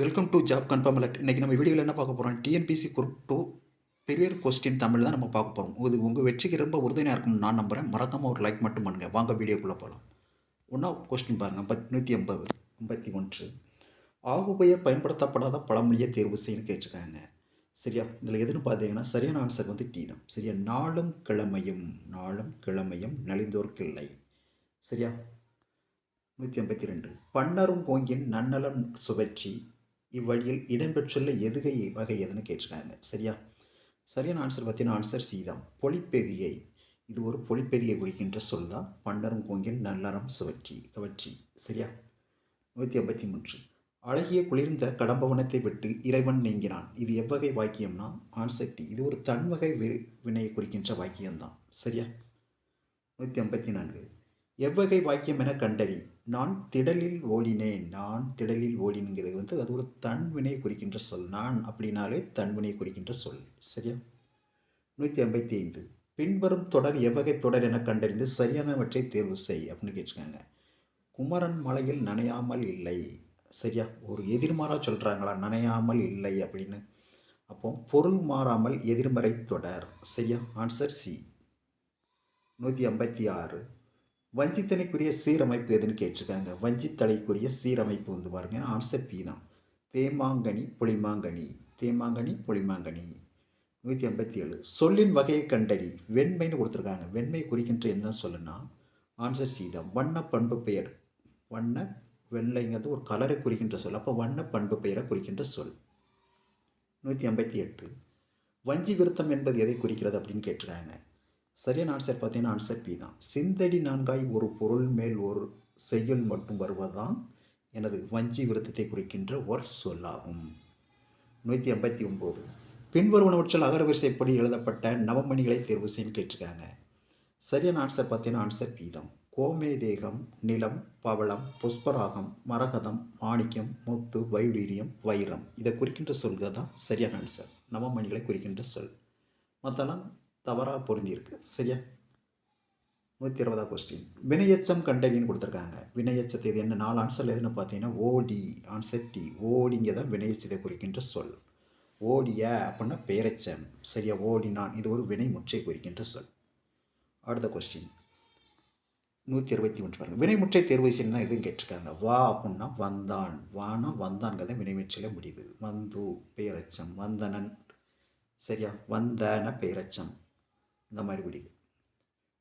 Welcome to job confirm alert இன்றைக்கி நம்ம வீடியோவில் என்ன பார்க்க போகிறோம் டிஎன்பிசி குரூப் டூ பெரியர் கொஸ்டின் தமிழ் தான் நம்ம பார்க்க போகிறோம் இது உங்கள் வெற்றிக்கு ரொம்ப உறுதுணையாக இருக்கும்னு நான் நம்புகிறேன் மறக்காமல் ஒரு லைக் மட்டும் பண்ணுங்கள் வாங்க வீடியோக்குள்ளே போகலாம் ஒன்றா கொஸ்டின் பாருங்கள் பத் நூற்றி ஐம்பது ஐம்பத்தி ஒன்று. ஆகுபெயர் பயன்படுத்தப்படாத பழமொழியை தேர்வு செய்யணும்னு கேட்டிருக்காங்க. சரியா? இதில் எதுன்னு பார்த்தீங்கன்னா சரியான ஆன்சர் வந்து டி தான். சரியா? நாளும் கிழமையும் நாளும் கிழமையும் நலிந்தோர்க்கில்லை. சரியா? நூற்றி ஐம்பத்தி ரெண்டு. பன்னரும் கோங்கின் நன்னலம் சுவற்றி இவ்வழியில் இடம்பெற்றுள்ள எதுகை வகை எதுன்னு கேட்டிருக்காங்க. சரியா? சரியான ஆன்சர் பார்த்தீங்கன்னா ஆன்சர் சி தான். பொலிப்பெதியை இது ஒரு பொலிப்பெதியை குறிக்கின்ற சொல் தான். பண்டரும் கோங்கின் நல்லறம் சுவற்றி கவற்றி. சரியா? நூற்றி ஐம்பத்தி மூன்று. அழகிய குளிர்ந்த கடம்பவனத்தை விட்டு இறைவன் நீங்கினான். இது எவ்வகை வாக்கியம்னா ஆன்சர் டி இது ஒரு தன்வகை வி- வினையை குறிக்கின்ற வாக்கியம்தான். சரியா? நூற்றி ஐம்பத்தி நான்கு. எவ்வகை வாக்கியம் என கண்டறி. நான் திடலில் ஓடினேன் நான் திடலில் ஓடினுங்கிறது வந்து அது ஒரு தன்வினை குறிக்கின்ற சொல். நான் அப்படின்னாலே தன்வினை குறிக்கின்ற சொல். சரியா? நூற்றி ஐம்பத்தி ஐந்து பின்வரும் தொடர் எவ்வகை தொடர் என கண்டறிந்து சரியானவற்றை தேர்வு செய் அப்படின்னு கேட்டிருக்காங்க. குமரன் மலையில் நனையாமல் இல்லை. சரியா? ஒரு எதிர்மாறாக சொல்கிறாங்களா நனையாமல் இல்லை அப்படின்னு. அப்போ பொருள் மாறாமல் எதிர்மறை தொடர். சரியா? ஆன்சர் சி நூற்றி ஐம்பத்தி ஆறு. வஞ்சித்தனைக்குரிய சீரமைப்பு எதுன்னு கேட்டிருக்காங்க. வஞ்சித்தலைக்குரிய சீரமைப்பு வந்து பாருங்க ஆன்சர் பி தான். தேமாங்கனி புளிமாங்கனி. தேமாங்கனி புளிமாங்கனி. நூற்றி ஐம்பத்தி ஏழு சொல்லின் வகையை கண்டறி. வெண்மைன்னு கொடுத்துருக்காங்க. வெண்மை குறிக்கின்ற என்ன சொல்லுன்னா ஆன்சர் சி தான். வண்ண பண்பு பெயர். வண்ண வெள்ளைங்கிறது ஒரு கலரை குறிக்கின்ற சொல். அப்போ வண்ண பண்பு பெயரை குறிக்கின்ற சொல். நூற்றி ஐம்பத்தி எட்டு வஞ்சி விருத்தம் என்பது எதை குறிக்கிறது அப்படின்னு கேட்டிருக்காங்க. சரியான ஆன்சர் பார்த்தீங்கன்னா ஆன்சர் பி தான். சிந்தடி நான்காய் ஒரு பொருள் மேல் ஒரு செய்யுள் மட்டும் வருவதுதான் எனது வஞ்சி விருத்தத்தை குறிக்கின்ற ஒரு சொல்லாகும். நூற்றி ஐம்பத்தி ஒம்பது பின்வருவனவற்றில் அகரவரிசைப்படி எழுதப்பட்ட நவமணிகளை தேர்வு செய்யன்னு கேட்டிருக்காங்க. சரியான ஆன்சர் பார்த்தீங்கன்னா ஆன்சர் பி தான். கோமேதேகம் நிலம் பவளம் புஷ்பராகம் மரகதம் மாணிக்கம் முத்து வைடூரியம் வைரம். இதை குறிக்கின்ற சொல்கள் தான் சரியான ஆன்சர் நவமணிகளை குறிக்கின்ற சொல். மற்றெல்லாம் தவறாக பொருந்தியிருக்கு. சரியா? நூற்றி இருபதா கொஸ்டின் வினையச்சம் கண்டவின்னு கொடுத்துருக்காங்க. வினையச்சத்தை இது என்ன? நாலு ஆன்சர் எதுன்னு பார்த்தீங்கன்னா ஓடி ஆன்சர் டி ஓடிங்க தான் வினையச்சத்தை குறிக்கின்ற சொல். ஓடிய அப்படின்னா பேரச்சம். சரியா? ஓடினான் இது ஒரு வினை முற்றை குறிக்கின்ற சொல். அடுத்த கொஸ்டின் நூற்றி இருபத்தி ஒன்று பாருங்கள் வினைமுற்றை தேர்வு செய்யணும் எதுவும் கேட்டிருக்காங்க. வா அப்படின்னா வந்தான். வானா வந்தான்கிறத வினைமுற்றில் முடியுது. வந்து பேரச்சம். வந்தனன். சரியா? வந்தன பேரச்சம். இந்த மாதிரி முடியுது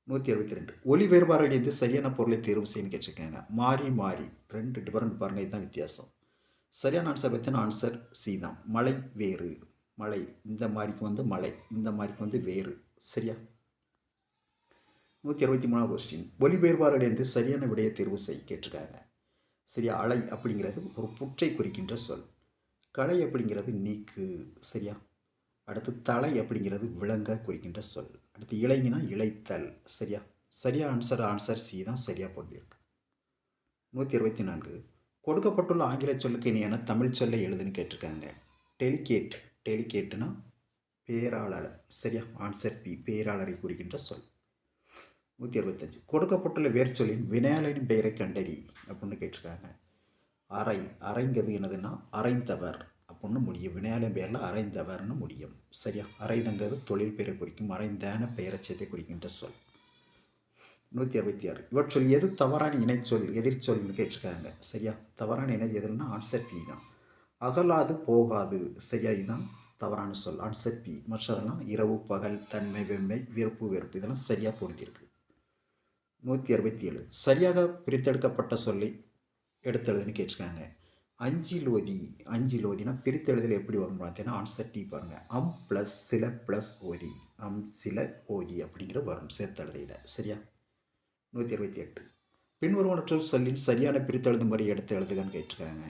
நூற்றி அறுபத்தி ரெண்டு. ஒளி வேறுபாடு அடைந்து சரியான பொருளை தேர்வு செய்யணும்னு கேட்டிருக்காங்க மாறி மாறி. ரெண்டு டிஃபரெண்ட் பாருங்கள் இதுதான் வித்தியாசம். சரியான ஆன்சர் பார்த்தீங்கன்னா ஆன்சர் சி தான். மலை வேறு. மலை இந்த மாதிரிக்கு வந்து மலை இந்த மாதிரிக்கு வந்து வேறு. சரியா? நூற்றி அறுபத்தி மூணாவது கொஸ்டின் ஒளி வேறுபாடு அடைந்து சரியான விடையை தேர்வு செய் கேட்டிருக்காங்க. சரியா? அலை அப்படிங்கிறது ஒரு புற்றை குறிக்கின்ற சொல். களை அப்படிங்கிறது நீக்கு. சரியா? அடுத்து தலை அப்படிங்கிறது விலங்க குறிக்கின்ற சொல். அடுத்து இளைஞனா இளைத்தல். சரியா? சரியா ஆன்சர் ஆன்சர் சி தான் சரியாக பொருந்திருக்கு நூற்றி இருபத்தி நான்கு. கொடுக்கப்பட்டுள்ள ஆங்கில சொல்லுக்கு இணையான தமிழ் சொல்லை எழுதுன்னு கேட்டிருக்காங்க. டெலிகேட். டெலிகேட்னா பேராளர். சரியா? ஆன்சர் பி பேராளரை குறிக்கின்ற சொல். நூற்றி அறுபத்தஞ்சு கொடுக்கப்பட்டுள்ள வேர்ச்சொல்லின் வினையாளரின் பெயரை கண்டறி அப்படின்னு கேட்டிருக்காங்க. அறை. அறைங்கிறது என்னதுன்னா அரைந்தவர் அப்படின்னு முடியும். வினையாளன் பெயரில் அரைந்தவர்னு முடியும். சரியா? அரைந்தங்கிறது தொழில் பெயரை குறிக்கும் அரைந்தான பெயரச்சத்தை குறிக்கின்ற சொல். நூற்றி அறுபத்தி ஆறு. இவற்றுள் எது? தவறான இணைச்சொல் எதிர்ச்சொல்னு கேட்டிருக்காங்க சரியா? தவறான இணை எதுன்னா ஆன்சர் பி தான். அகலாது போகாது. சரியா? இதுதான் தவறான சொல். ஆன்சர் பி மற்றதெல்லாம் இரவு பகல் தன்மை வெண்மை விருப்பு வெறுப்பு இதெல்லாம் சரியாக பொருந்திருக்கு நூற்றி அறுபத்தி ஏழு. சரியாக பிரித்தெடுக்கப்பட்ட சொல்லி எடுத்தெழுதுன்னு கேட்டிருக்காங்க அஞ்சிலோதி அஞ்சிலோதினா பிரித்தெழுதல் எப்படி வரும் பார்த்தீங்கன்னா ஆன்சர் டி பாருங்கள் அம் ப்ளஸ் சில ப்ளஸ் ஓதி. அம் சில ஓதி அப்படிங்கிற வரும் சேர்த்தெழுதையில். சரியா? நூற்றி அறுபத்தி எட்டு. பின்வருவனற்றுள் சொல்லின் சரியான பிரித்தெழுது முறை எடுத்து எழுதுகன்னு கேட்டிருக்காங்க.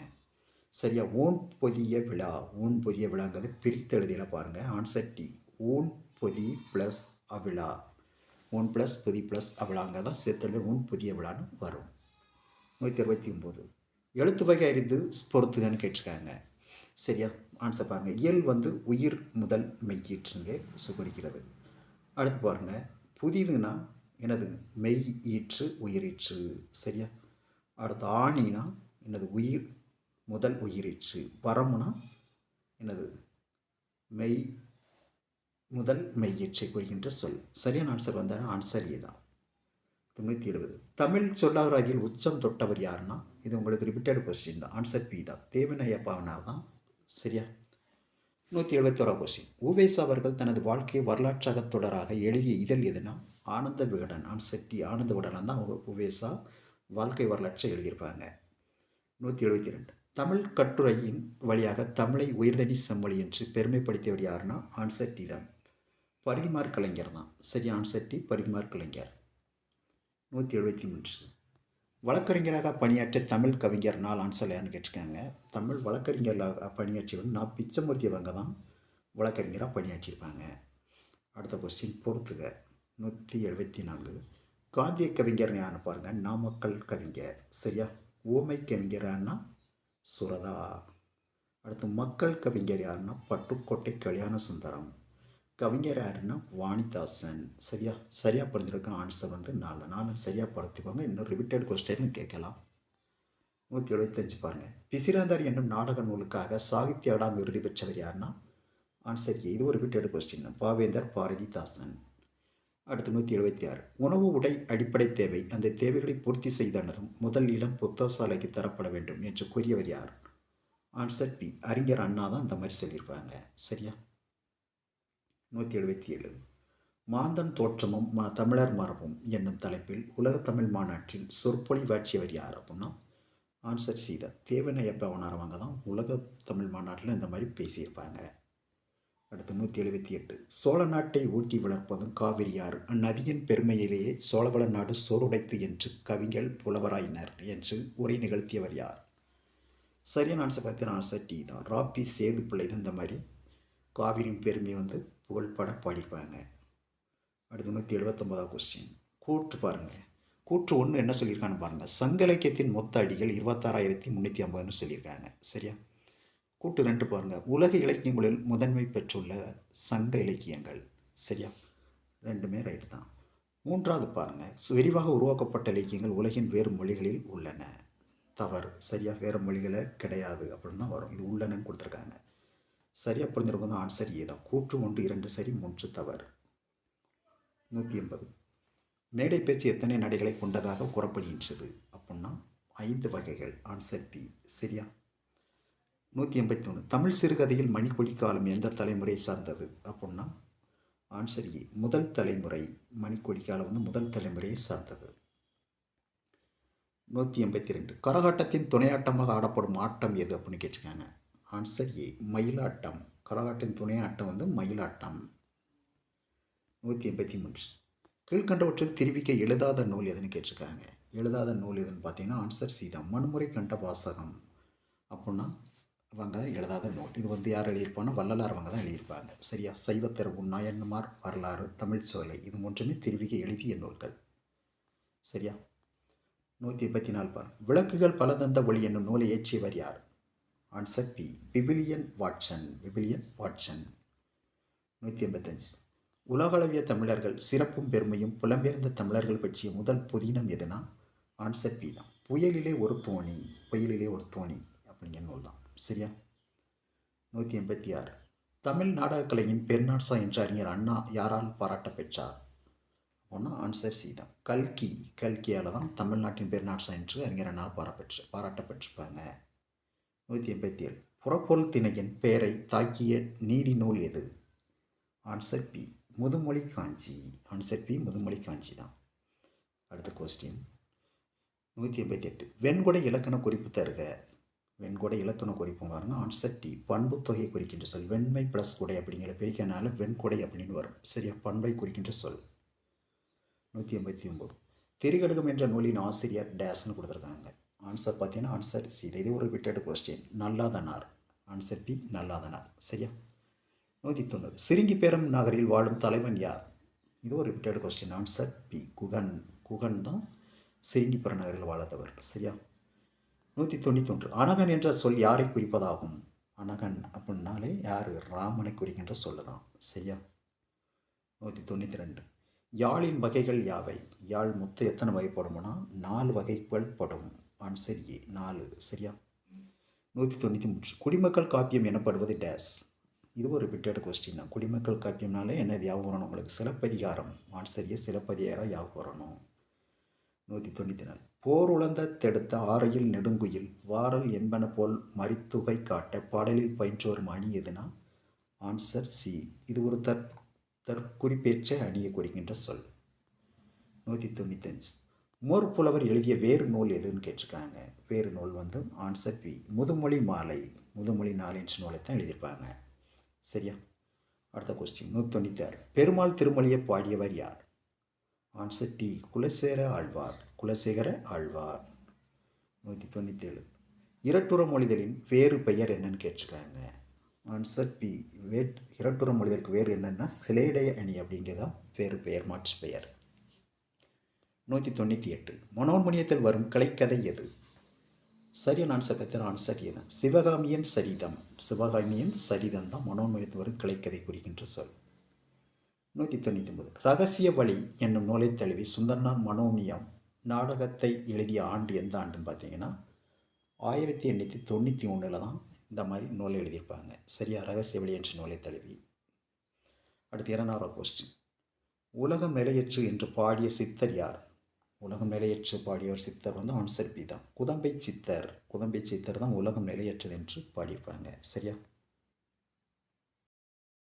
சரியா? ஓன் பொதிய விழா. ஊன் பொதிய விழாங்கிறது பிரித்தெழுதியில் பாருங்கள் ஆன்சர் டி ஊன் பொதி ப்ளஸ் அவிழா. ஊன் ப்ளஸ் பொதி ப்ளஸ் அவிழாங்கிறதான் சேர்த்தெழுது ஊன் புதிய விழான்னு வரும். நூற்றி அறுபத்தி ஒம்பது. எழுத்து வகை அறிந்து பொறுத்துகன்னு கேட்டிருக்காங்க. சரியா? ஆன்சர் பாருங்கள் இயல் வந்து உயிர் முதல் மெய்யீற்றுங்க சுகரிக்கிறது அடுத்து பாருங்கள் புதிதுன்னா எனது மெய் ஈற்று உயிரீற்று சரியா? அடுத்து ஆணினா எனது உயிர் முதல் உயிரீற்று பரமுனா எனது மெய் முதல் மெய்யீற்றை குறிக்கின்ற சொல். சரியான ஆன்சர் வந்தால் ஆன்சர் இதுதான் தொண்ணூற்றி எழுபது. தமிழ் சொல்லாராதியில் உச்சம் தொட்டவர் யாருன்னா? இது உங்களுக்கு ரிப்பீட்டட் கொஸ்டின் தான் ஆன்சர் பி தான். தேவனையப்பாவனார் தான். சரியா? நூற்றி எழுபத்தோரா கொஸ்டின் உவேஸ் அவர்கள் தனது வாழ்க்கையை வரலாற்றாக தொடராக எழுதிய இதழ் எதுனா ஆனந்த விகடன். ஆன்சர் டி ஆனந்த விகடன் தான் அவங்க உவேசா வாழ்க்கை வரலாற்றை எழுதியிருப்பாங்க. நூற்றி எழுபத்தி ரெண்டு தமிழ் கட்டுரையின் வழியாக தமிழை உயர்தனி செம்மொழி என்று பெருமைப்படுத்தியவர் யாருன்னா? ஆன்சர் டி தான். பரிதிமார் கலைஞர் தான். சரி ஆன்சர் டி பரிதிமார் கலைஞர். நூற்றி எழுபத்தி மூன்று. வழக்கறிஞராக பணியாற்றிய தமிழ் கவிஞர் நாள் ஆன்சலையான்னு கேட்டிருக்காங்க. தமிழ் வழக்கறிஞராக பணியாற்றியவன் நான் பிச்சமூர்த்தியவங்க தான் வழக்கறிஞராக பணியாற்றியிருப்பாங்க. அடுத்த கொஸ்டின் பொறுத்துக. நூற்றி எழுபத்தி நான்கு. காந்திய கவிஞர் யாருன்னு பாருங்கள் நாமக்கல் கவிஞர். சரியா? ஊமை கவிஞரான்னா சுரதா. அடுத்து மக்கள் கவிஞர் யாருன்னா? பட்டுக்கோட்டை கல்யாண சுந்தரம். கவிஞர் யாருன்னா வாணிதாசன். சரியா? சரியாக புரிஞ்சிருக்க ஆன்சர் வந்து நாலு. நாலு சரியாக படுத்திக்கோங்க இன்னும் ரிப்பீட்டட் கொஸ்டின் கேட்கலாம். நூற்றி எழுபத்தஞ்சு பாருங்கள் பிசிராந்தார் என்னும் நாடக நூலுக்காக சாகித்ய அடாம் விருது பெற்றவர் யாருன்னா? ஆன்சர் இது ஒரு ரிப்பீட்டட் கொஸ்டின் பாவேந்தர் பாரதிதாசன். அடுத்து நூற்றி எழுபத்தி ஆறு. உணவு உடை அடிப்படை தேவை. அந்த தேவைகளை பூர்த்தி செய்தனதும் முதல் இடம் புத்தகசாலைக்கு தரப்பட வேண்டும் என்று கூறியவர் யார்? ஆன்சர் பி அறிஞர் அண்ணா தான் இந்த மாதிரி சொல்லியிருப்பாங்க. சரியா? நூற்றி எழுபத்தி ஏழு. மாந்தன் தோற்றமும் ம தமிழர் மரபும் என்னும் தலைப்பில் உலகத்தமிழ் மாநாட்டில் சொற்பொழிவாற்றியவர் யார் அப்படின்னா ஆன்சர் சீதா தேவனையப்பவனாரவங்க தான் உலக தமிழ் மாநாட்டில் இந்த மாதிரி பேசியிருப்பாங்க. அடுத்து நூற்றி எழுபத்தி எட்டு. சோழ நாட்டை ஊட்டி வளர்ப்பதும் காவிரி ஆறு. அந்நதியின் பெருமையிலேயே சோழவள நாடு சோறுடைத்து என்று கவிஞர் புலவராயினர் என்று உரை நிகழ்த்தியவர் யார்? சரியான ஆன்சர் பார்த்தீங்கன்னா ஆன்சர் டி தான். ராப்பி சேது பிள்ளை இந்த மாதிரி. காவிரியின் பெருமை வந்து புகழ்பட பாடிப்பாங்க அடுத்து நூற்றி எழுபத்தொம்போதாவது கொஸ்டின் கூற்று பாருங்கள் கூற்று ஒன்று என்ன சொல்லியிருக்கான்னு பாருங்கள் சங்க இலக்கியத்தின் மொத்த அடிகள் இருபத்தாறாயிரத்தி முந்நூற்றி ஐம்பதுன்னு சொல்லியிருக்காங்க. சரியா? கூட்டு ரெண்டு பாருங்கள் உலக இலக்கியங்களில் முதன்மை பெற்றுள்ள சங்க இலக்கியங்கள். சரியா? ரெண்டுமே ரைட் தான். மூன்றாவது பாருங்கள் விரிவாக உருவாக்கப்பட்ட இலக்கியங்கள் உலகின் வேறு மொழிகளில் உள்ளன. தவறு. சரியாக வேறு மொழிகளே கிடையாது அப்படின்னு தான் வரும். இது உள்ளனன்னு கொடுத்துருக்காங்க. சரியாக புரிஞ்சிருக்கும் தான் ஆன்சர் ஏ தான். கூற்று ஒன்று இரண்டு சரி மூன்று தவறு. நூற்றி எண்பது. மேடை பேச்சு எத்தனை நடைகளை கொண்டதாக கூறப்படுகின்றது? அப்புடின்னா ஐந்து வகைகள். Answer B. சரியா? நூற்றி எண்பத்தி ஒன்று தமிழ் சிறுகதையில் மணிக்கொழி காலம் எந்த தலைமுறை சார்ந்தது? அப்புடின்னா ஆன்சர் ஏ. முதல் தலைமுறை. மணிக்கொழி காலம் வந்து முதல் தலைமுறையை சார்ந்தது. நூற்றி எண்பத்தி ரெண்டு. கரகாட்டத்தின் துணையாட்டமாக ஆடப்படும் ஆட்டம் எது? அப்படின்னு கேட்டிருக்காங்க. ஆன்சர் ஏ மயிலாட்டம். கரகாட்டின் துணை ஆட்டம் வந்து மயிலாட்டம். நூற்றி எண்பத்தி மூன்று. கீழ்கண்டவற்றில் தெரிவிக்க எழுதாத நூல் எதுன்னு கேட்டிருக்காங்க. எழுதாத நூல் எதுன்னு பார்த்தீங்கன்னா ஆன்சர் சீதம் மண்முறை கண்ட வாசகம் அப்புடின்னா அவங்க எழுதாத நூல். இது வந்து யார் எழுதியிருப்பாங்கன்னா வள்ளலார் அவங்க தான் எழுதியிருப்பாங்க. சரியா? சைவத்தர் உன்னாயன்மார் வரலாறு தமிழ் சோலை இது மூன்றுமே தெரிவிக்க எழுதிய நூல்கள். சரியா? நூற்றி எண்பத்தி நாலு பாருங்கள் விளக்குகள் பல தந்த ஒளி என்னும் நூலை இயற்றியவர் யார்? Answer B Bibilian Watson Vibilian Watson நூற்றி எண்பத்தஞ்சு. உலகளவிய தமிழர்கள் சிறப்பும் பெருமையும் புலம்பெயர்ந்த தமிழர்கள் பற்றிய முதல் புதினம் எதுனா? ஆன்சர் பி தான் புயலிலே ஒரு தோணி புயலிலே ஒரு தோணி அப்படிங்கிற நூல் தான் சரியா? நூற்றி எண்பத்தி ஆறு. தமிழ் நாடகக்கலையின் பெருநாட்சா என்ற அறிஞர் அண்ணா யாரால் பாராட்ட பெற்றார்? ஒன்றா ஆன்சர் சி தான் கல்கி கல்கியால் தான் தமிழ்நாட்டின் பெருநாட்சா என்று அறிஞர் அண்ணா பாராட்ட பாராட்டப்பட்டிருப்பாங்க. நூற்றி எண்பத்தி ஏழு. புறப்பொருள் திணையின் பெயரை தாக்கிய நீதி நூல் எது? Answer B Muthumozhi Kanchi. Answer B Muthumozhi Kanchi தான். அடுத்த கொஸ்டின் நூற்றி எண்பத்தி எட்டு. வெண்கொடை இலக்கண குறிப்பு தருக. வெண்கொடை இலக்கண குறிப்பு பாருங்க. ஆன்சர் டி பண்பு தொகையை குறிக்கின்ற சொல். வெண்மை ப்ளஸ் கொடை அப்படிங்கிற பிரிக்கனால வெண்கொடை அப்படின்னு வரும். சரியா? பண்பை குறிக்கின்ற சொல். நூற்றி எண்பத்தி ஒம்பது திரிகடுகம் என்ற நூலின் ஆசிரியர் டேஸ்னு கொடுத்துருக்காங்க. ஆன்சர் பார்த்தீங்கன்னா ஆன்சர் சி இது ஒரு repeated question Nallathanar. Answer B Nallathanar. சரியா? நூற்றி தொண்ணூறு. சிறுங்கிப்பேரம் நகரில் வாழும் தலைவன் யார்? இது ஒரு repeated question answer B Guhan. Guhan தான் சிறுங்கிப்பேரம் நகரில் வாழத்தவர் சரியா? நூற்றி தொண்ணூத்தொன்று. அனகன் என்ற சொல் யாரை குறிப்பதாகும்? அனகன் அப்படின்னாலே யார்? ராமனை குறிக்கின்ற சொல்லு தான் சரியா? நூற்றி தொண்ணூற்றி ரெண்டு யாழின் வகைகள் யாவை? யாழ் மொத்தம் எத்தனை வகைப்படும்னா நாலு வகைகள் படும். ஆன்சர் ஏ நாலு சரியா? நூற்றி தொண்ணூற்றி மூன்று. குடிமக்கள் காப்பியம் எனப்படுவது டேஸ். இது ஒரு ரிப்பீட்டட் கொஸ்டின் தான் குடிமக்கள் காப்பியம்னாலே என்ன? ஞாபகம் வரணும் உங்களுக்கு. சிலப்பதிகாரம். ஆன்சரிய சிலப்பதிகாரம் ஞாபகம் வரணும். நூற்றி தொண்ணூற்றி நாலு. போர் உழந்த தெடுத்த ஆறையில் நெடுங்குயில் வாரல் என்பன போல் மரித்துகை காட்ட பாடலில் பயின்று வரும் அணி எதுனா? ஆன்சர் சி இது ஒரு தற் தற்குறிப்பேற்ற அணியை குறிக்கின்ற சொல். நூற்றி தொண்ணூத்தஞ்சு மோர் புலவர் எழுதிய வேறு நூல் எதுன்னு கேட்டிருக்காங்க. வேறு நூல் வந்து ஆன்சர் பி முதுமொழி மாலை. முதுமொழி நாலு நூலை தான் எழுதியிருப்பாங்க. சரியா? அடுத்த கொஸ்டின் நூற்றி தொண்ணூற்றி ஆறு பெருமாள் திருமொழியை பாடியவர் யார்? Answer D Kulasekara Azhwar. Kulasekara Alvar. நூற்றி தொண்ணூற்றேழு இரட்டுற மொழிதலின் வேறு பெயர் என்னன்னு கேட்டிருக்காங்க. ஆன்சர் பி வேட் இரட்டுற மொழிதலுக்கு வேறு என்னென்னா சிலைடைய அணி அப்படிங்கிறதான் வேறு பெயர் மாற்று பெயர். நூற்றி தொண்ணூற்றி எட்டு. மனோன்மணியத்தில் வரும் கலைக்கதை எது? சரியான ஆன்சர் பற்றின ஆன்சர் இதுதான் சிவகாமியின் சரிதம். சிவகாமியின் சரிதம் தான் மனோன்மணியத்தில் வரும் கலைக்கதை குறிக்கின்ற சொல். நூற்றி தொண்ணூற்றி ஒன்பது. ரகசிய வழி என்னும் நூலை தழுவி சுந்தரனார் மனோமியம் நாடகத்தை எழுதிய ஆண்டு எந்த ஆண்டுன்னு பார்த்தீங்கன்னா ஆயிரத்தி எண்ணூற்றி தொண்ணூற்றி ஒன்றில் தான் இந்த மாதிரி நூலை எழுதியிருப்பாங்க. சரியா? ரகசிய வழி என்ற நூலை தழுவி. அடுத்து இரண்டாவது கொஸ்டின் உலகம் நிலையற்று என்று பாடிய சித்தர் யார்? உலகம் நிலையற்று பாடியவர் சித்தர் வந்து ஆன்சர் பி தான் குதம்பை சித்தர். குதம்பை சித்தர் தான் உலகம் நிலையற்றது என்று பாடியிருப்பாங்க. சரியா?